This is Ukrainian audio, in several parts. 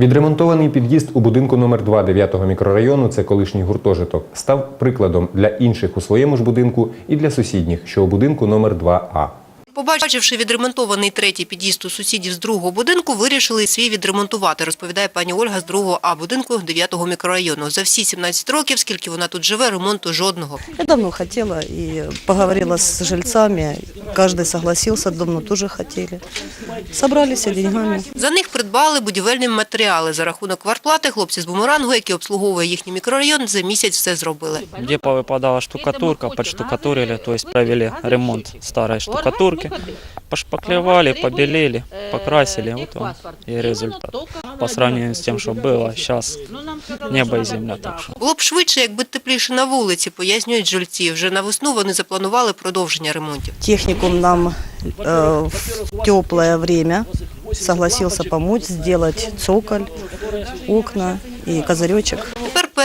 Відремонтований під'їзд у будинку номер 2 9-го мікрорайону, це колишній гуртожиток, став прикладом для інших у своєму ж будинку і для сусідніх, що у будинку номер 2А. Побачивши відремонтований третій під'їзд у сусідів з другого будинку, вирішили свій відремонтувати, розповідає пані Ольга з другого А будинку 9-го мікрорайону. За всі 17 років, скільки вона тут живе, ремонту жодного. Я давно хотела и поговорила с жильцами. Каждый согласился, давно тоже хотели. Собрались и деньгами. За них придбали будівельні матеріали. За рахунок квартплати хлопці з бумерангу, які обслуговує їхній мікрорайон, за місяць все зробили. Где повыпадала штукатурка, подштукатурили, то есть провели ремонт старой штукатурки, пошпаклевали, побелели, покрасили, вот он и результат. По сравнению с тем, что было, сейчас небо и земля так что. Було б швидше, якби тепліше на вулиці, пояснюють жильці. Вже на весну вони запланували продовження ремонтів. Техникум нам э, в теплое время согласился помочь сделать цоколь, окна и козыречек.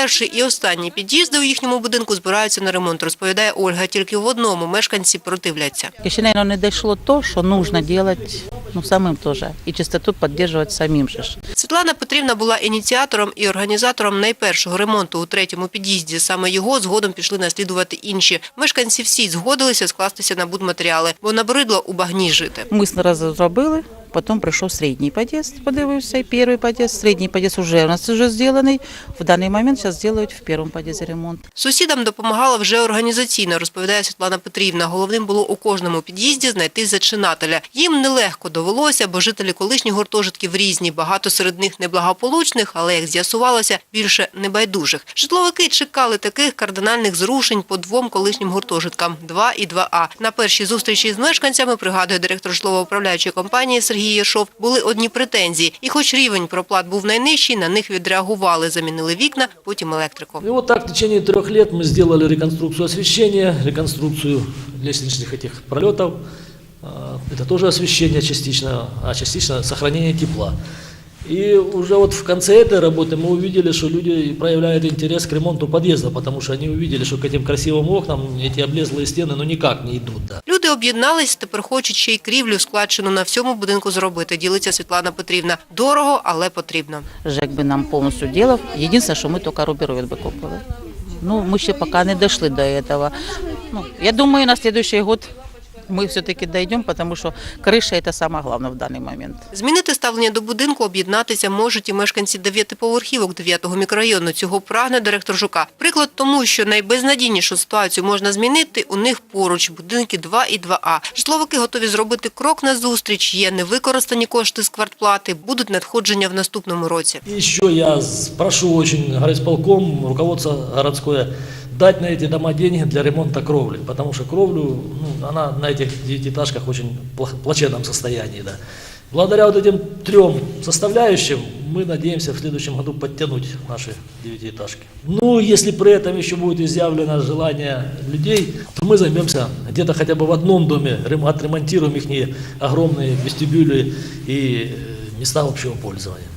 Перший і останній під'їзди у їхньому будинку збираються на ремонт, розповідає Ольга. Тільки в одному мешканці противляться. Еще, наверное, не дошло то, что нужно делать ну, самим тоже. И чистоту поддерживать самим же. Світлана Петрівна була ініціатором і організатором найпершого ремонту у третьому під'їзді. Саме його згодом пішли наслідувати інші. Мешканці всі згодилися скластися на будматеріали, бо набридло у багні жити. Ми одразу зробили, потім прийшов середній під'їзд, подивився, і перший під'їзд, середній під'їзд вже у нас вже зроблений. В даний момент зараз зроблять в першому під'їзді ремонт. Сусідам допомагала вже організаційно, розповідає Світлана Петрівна. Головним було у кожному під'їзді знайти зачинателя. Їм нелегко довелося, бо жителі колишніх гуртожитків різні. Багато серед них неблагополучних, але як з'ясувалося, більше небайдужих. Житловики чекали таких кардинальних зрушень по двом колишнім гуртожиткам 2 і 2А. На першій зустрічі з мешканцями пригадує директор житлово-управляючої компанії Сергій Єршов, були одні претензії. І, хоч рівень проплат був найнижчий, на них відреагували, замінили вікна, потім електрику. И вот так в течение трех лет мы сделали реконструкцию освещения, реконструкцию лестничных этих пролетов. А, Это тоже освещение частично, а частично сохранение тепла. И уже вот в конце этой работы мы увидели, что люди проявляют интерес к ремонту подъезда, потому что они увидели, что к этим красивым окнам эти облезлые стены ну никак не идут. Да. Об'єднались, тепер хочуть ще й крівлю складчину на всьому будинку зробити, ділиться Світлана Петрівна. Дорого, але потрібно. ЖЕК би нам повністю ділав. Єдине, що ми тільки рубероїд би купили. Ну, ми ще поки не дійшли до цього. Ну, я думаю, на наступний год ми все-таки дійдемо, тому що криша – це саме головне в даний момент. Змінити ставлення до будинку, об'єднатися можуть і мешканці дев'ятиповерхівок 9-го мікрорайону. Цього прагне директор Жука. Приклад тому, що найбезнадійнішу ситуацію можна змінити, у них поруч будинки 2 і 2А. Житловики готові зробити крок на зустріч. Є невикористані кошти з квартплати, будуть надходження в наступному році. И еще я прошу очень горисполком, руководство городское, дать на эти дома деньги для ремонта кровли, потому что кровлю, ну, она на этих девятиэтажках в очень плох- плачевном состоянии. Да. Благодаря вот этим трем составляющим мы надеемся в следующем году подтянуть наши девятиэтажки. Ну, если при этом еще будет изъявлено желание людей, то мы займемся где-то хотя бы в одном доме, рем- отремонтируем их огромные вестибюли и э, места общего пользования.